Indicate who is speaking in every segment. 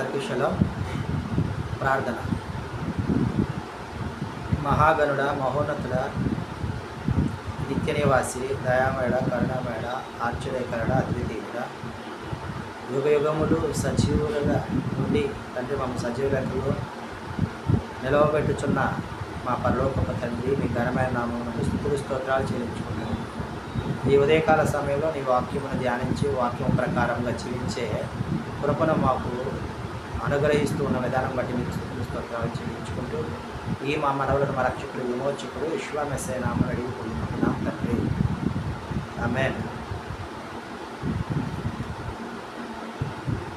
Speaker 1: అందరికీ శలం ప్రార్థన. మహాగణుడ మహోన్నతుడ నిత్యనివాసి దయామేడ కరుణామేడ ఆశ్చర్యకరణ అద్వితీయుడ యుగ యుగములు సజీవులుగా నుండి తండ్రి మమ్మ సజీవ నిలవబెట్టుచున్న మా పరలోకపు తండ్రి మీ ఘనమైన నామమునకు స్థుతులు స్తోత్రాలు చెల్లించుకుంటాను ఈ ఉదయకాల సమయంలో నీ వాక్యమును ధ్యానించి వాక్యం ప్రకారంగా జీవించే కృపను మాకు అనుగ్రహిస్తూ ఉన్న విధానం బట్టి మీకు స్థుతులు స్తోత్రాలు చెల్లించుకుంటూ ఈ మా మనవులను మా రక్షకుడు విమోచకుడు విశ్వామెస్సే నామను అడిగిపోతున్నాం తండ్రి. ఆమె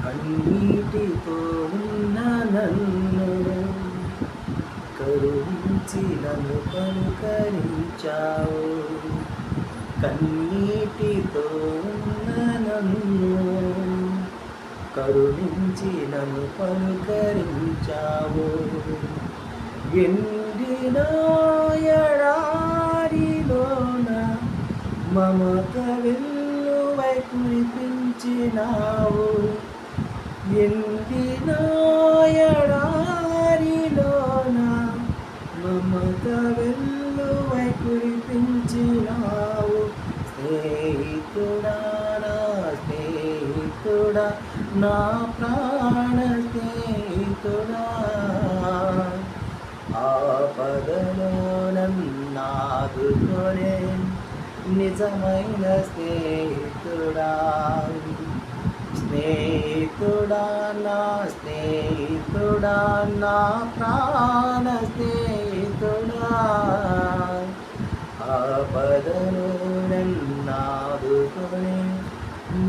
Speaker 1: కన్నీటితో ఉన్న నన్ను కరుణించి నన్ను కనుకరించావు. కన్నీటితో ఉన్న నన్ను కరుణించి నన్ను పలుకరించావు. ఎండిన మమత వెల్లువై కురిపించినావు. ఎండిన ఎడారిలోన మమత వెల్లువై కురిపించినావు. నా ప్రాణ స్నేహితుడా. ఆపదలో నన్నాదుకొనే నిజమైన స్నేహితుడా. స్నేహితుడా నా స్నేహితుడా నా ప్రాణ స్నేహితుడా. ఆపదలో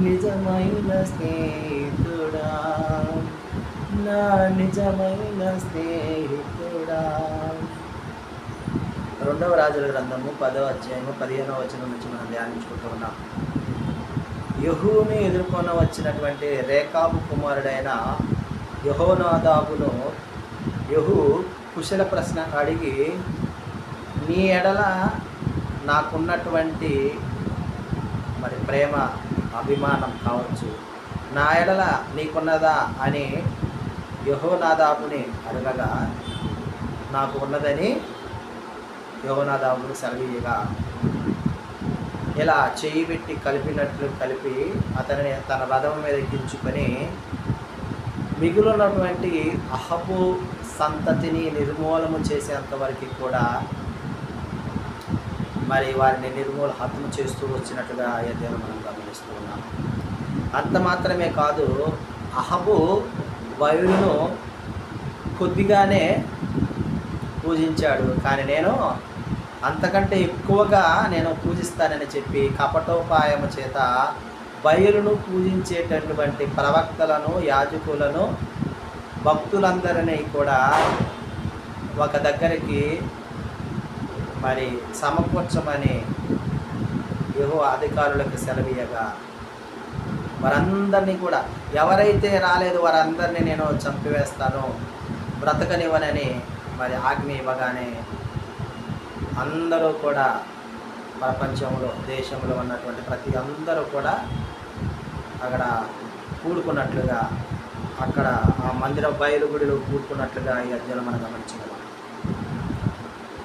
Speaker 1: నిజమైన స్నేహితుడా నా నిజమైన స్నేహితుడా రెండవ రాజుల గ్రంథము పదవ అధ్యాయము పదిహేనవ వచనం నుంచి మనం ధ్యానించుకుంటూ ఉన్నాం. యహూని ఎదుర్కొన వచ్చినటువంటి రేఖాబు కుమారుడైన యహోనాదాబును యహు కుశల ప్రశ్న అడిగి నీ ఎడల నాకున్నటువంటి మరి ప్రేమ అభిమానం కావచ్చు. నా ఎడల నీకున్నదా అని యహోనాదాపుని అడగగా నాకు ఉన్నదని యహోనాదాబుని సెలవీయగా ఇలా చేయి పెట్టి కలిపినట్లు కలిపి అతనిని తన రథం మీద ఎక్కించుకొని మిగులున్నటువంటి అహపు సంతతిని నిర్మూలన చేసేంత వరకు కూడా మరి వారిని నిర్మూల హతం చేస్తూ వచ్చినట్టుగా అయోధ్యను మనం గమనిస్తూ ఉన్నాం. అంత మాత్రమే కాదు అహబు వయులను కొద్దిగానే పూజించాడు. కానీ నేను అంతకంటే ఎక్కువగా నేను పూజిస్తానని చెప్పి కపటోపాయము చేత బయలును పూజించేటటువంటి ప్రవక్తలను యాజకులను భక్తులందరినీ కూడా ఒక దగ్గరికి మరి సమకూర్చమని యహో అధికారులకు సెలవీయగా వారందరినీ కూడా ఎవరైతే రాలేదు వారందరినీ నేను చంపివేస్తాను బ్రతకనివ్వనని మరి ఆజ్ఞ ఇవ్వగానే అందరూ కూడా ప్రపంచంలో దేశంలో ఉన్నటువంటి ప్రతి అందరూ కూడా అక్కడ కూడుకున్నట్లుగా అక్కడ ఆ మందిర బయలుగుడిలో కూడుకున్నట్లుగా ఈ అధ్యయనం మనం గమనించగలం.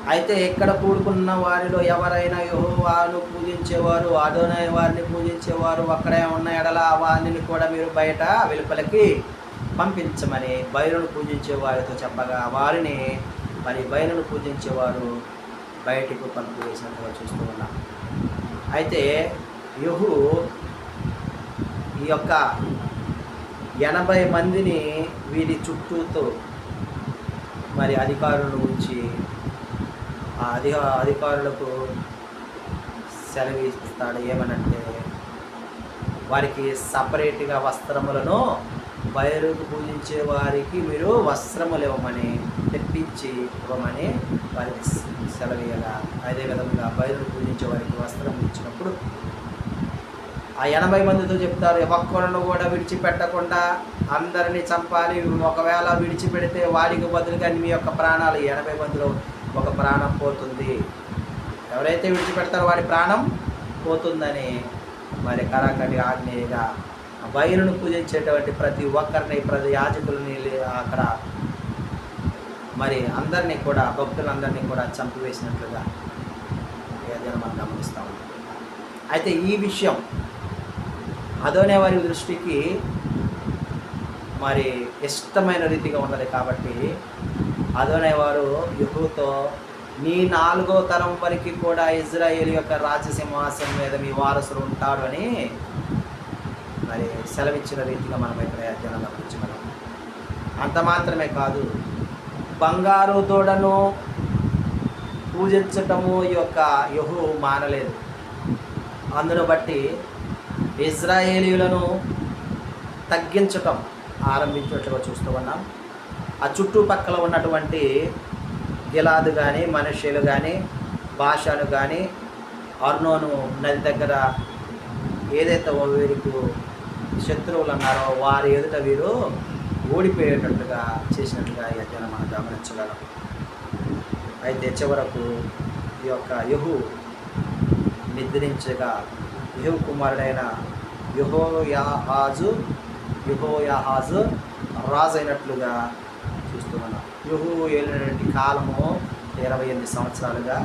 Speaker 1: అయితే ఎక్కడ కూడుకున్న వారిలో ఎవరైనా యెహోవాను పూజించేవారు అదోనై వారిని పూజించేవారు అక్కడే ఉన్న ఎడల వారిని కూడా మీరు బయట వెలుపలకి పంపించమని బయలును పూజించే వారితో చెప్పగా వారిని మరి బయలును పూజించేవారు బయటకు పంపివేసినట్టుగా చూస్తూ ఉన్నాం. అయితే యుహు ఈ యొక్క ఎనభై మందిని వీరి చుట్టూతో మరి అధికారులను ఉంచి ఆ అధిక అధికారులకు సెలవిస్తాడు ఏమనంటే వారికి సపరేట్గా వస్త్రములను బయలుకు పూజించే వారికి మీరు వస్త్రములు ఇవ్వమని తెప్పించి ఇవ్వమని వారికి సెలవీయగా అదే విధంగా బయలు పూజించే వారికి వస్త్రం ఇచ్చినప్పుడు ఆ ఎనభై మందితో చెప్తారు ఒక్కరిని కూడా విడిచిపెట్టకుండా అందరినీ చంపాలి. ఒకవేళ విడిచిపెడితే వారికి బదులుగా మీ యొక్క ప్రాణాలు. ఎనభై మందిలో ఒక ప్రాణం పోతుంది. ఎవరైతే విడిచిపెడతారో వారి ప్రాణం పోతుందని మరి కరాకటి ఆగ్నేయగా బయలును పూజించేటువంటి ప్రతి ఒక్కరిని ప్రతి యాజకులని అక్కడ మరి అందరినీ కూడా భక్తులందరినీ కూడా చంపివేసినట్లుగా ఏదైనా మనం గమనిస్తాం. అయితే ఈ విషయం అదోనే వారి దృష్టికి మరి ఇష్టమైన రీతిగా ఉన్నది కాబట్టి అదోనే వారు యుహుతో నీ నాలుగో తరం వరకు కూడా ఇజ్రాయేల్ యొక్క రాజసింహాసనం మీద మీ వారసుడు ఉంటాడు అని మరి సెలవిచ్చిన రీతిగా మనం ఇక్కడ అధ్యయనం గమనించగలం. అంత మాత్రమే కాదు బంగారు దూడను పూజించటము ఈ యొక్క యహు మానలేదు. అందును బట్టి ఇజ్రాయేలీలను తగ్గించటం ఆరంభించినట్లుగా చూస్తూ ఉన్నాం. ఆ చుట్టుపక్కల ఉన్నటువంటి గిలాదు కానీ మనుష్యులు కానీ భాషను కానీ అర్నోను నది దగ్గర ఏదైతే వీరికి శత్రువులు ఉన్నారో వారి ఎదుట వీరు ఓడిపోయేటట్టుగా చేసినట్టుగా ఈ అధ్యయనం మనం గమనించగలం. అయితే చివరకు ఈ యొక్క యహు నిద్రించగా యహు కుమారుడైన యహోయాహాజు యహోయాహాజు రాజు అయినట్లుగా చూస్తున్నాం యుహు ఏలినటువంటి కాలము ఇరవై ఎనిమిది సంవత్సరాలుగా